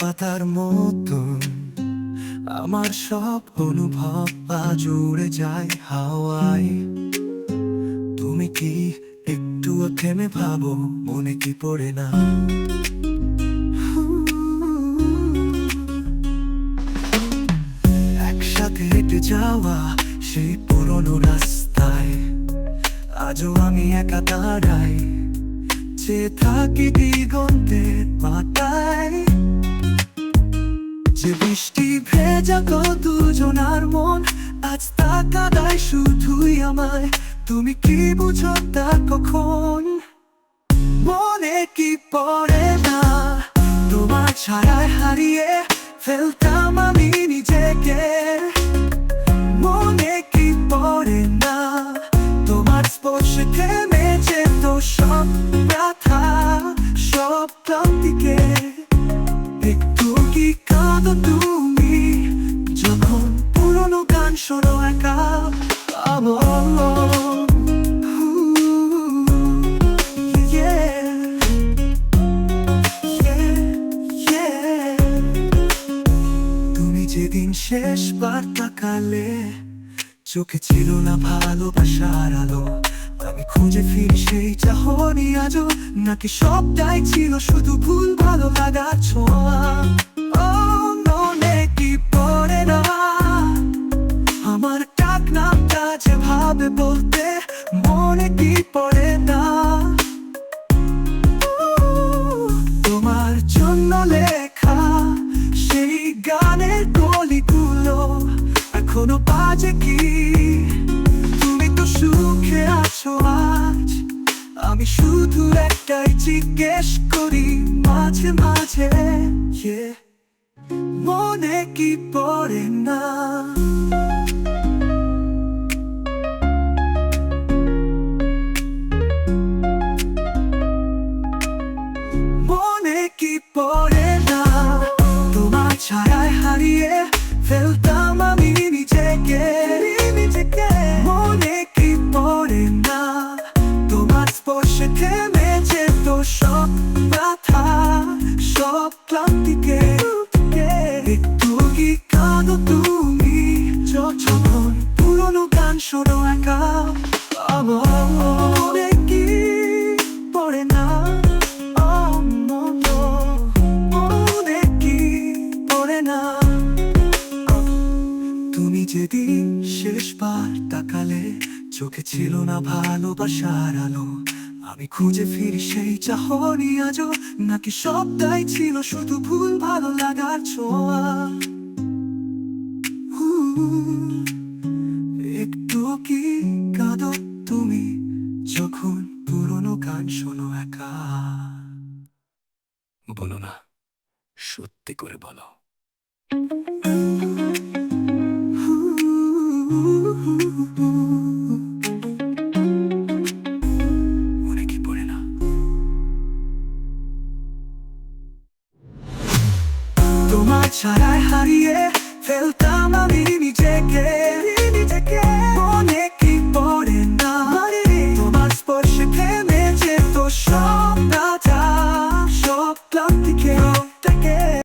হাওয়ার মতন। আমার সব অনুভব আজ উড়ে যায় হাওয়ায়। তুমি কি একটুও থেমে ভাবো? মনে কি পড়ে না? একসাথে হেঁটে যাওয়া সেই পুরনো রাস্তায়, আজও আমি একা দাঁড়াই। যে থাকি দিগন্তের পাতায়। যে বৃষ্টি ভেজা তো দুজনার মন, আজ তা কাদায় শুধুই আমায়। তুমি কি বুঝো তা কখন? মনে কি পড়ে না? তোমার ছাড়ায় হারিয়ে ফেলতাম আমি যেদিন শেষবার তাকালে চোখে ছিল না ভালোবাসার আলো, আমি খুঁজে ফিরি সেই চাহনি আজও, নাকি সবটাই ছিল শুধু ভুল ভালো লাগার ছোঁয়া? গানের গলিগুলো এখনও বাজে কি? তুমি তো সুখে আছো আজ। আমি শুধু একটাই জিজ্ঞেস করি মাঝে মাঝে মনে কি পড়ে না? তোমার ছায়ায় হারিয়ে ফেলতাম আমি নিজেকে নিজেকে। মনে কি পড়ে না? তোমার স্পর্শে না। তুমি যেদিন শেষবার তাকালে, চোখে ছিল না ভালোবাসার আলো। আমি খুঁজে ফিরি সেই চাহনি আজও, নাকি সবটাই ছিল শুধু ভুল ভালো লাগার ছোঁয়া। একটু কি কাঁদো তুমি যখন পুরনো গান শোনো একা? বলো না, সত্যি করে বলো। তোমার ছাড়ায় হারিয়ে ফেলতাম আমি নিজেকে নিজেকে মনে